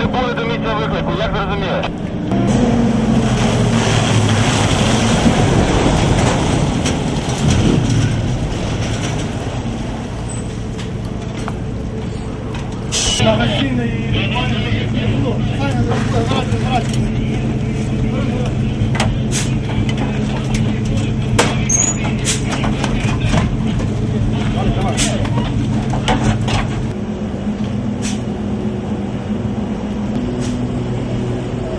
як ви розумієте? Яка площа пожежі? Вітаємося на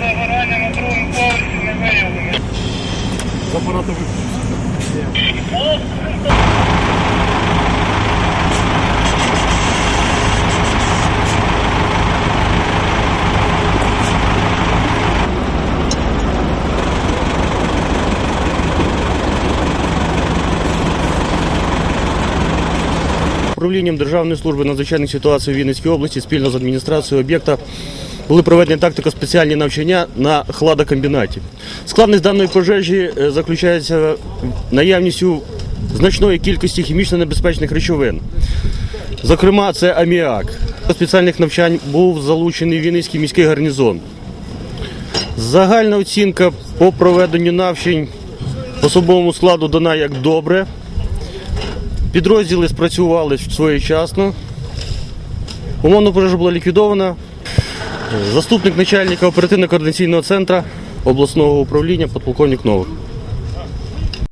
загорання на Управлінням Державної служби надзвичайних ситуацій у Вінницькій області спільно з адміністрацією об'єкта були проведені тактико-спеціальні навчання на хладокомбінаті. Складність даної пожежі е, заключається наявністю значної кількості хімічно небезпечних речовин. Зокрема, це аміак. До спеціальних навчань був залучений Вінницький міський гарнізон. Загальна оцінка по проведенню навчань особовому складу дана як добре. Підрозділи спрацювали своєчасно. Умовна пожежа була ліквідована. Заступник начальника оперативно-координаційного центру обласного управління подполковник Новик.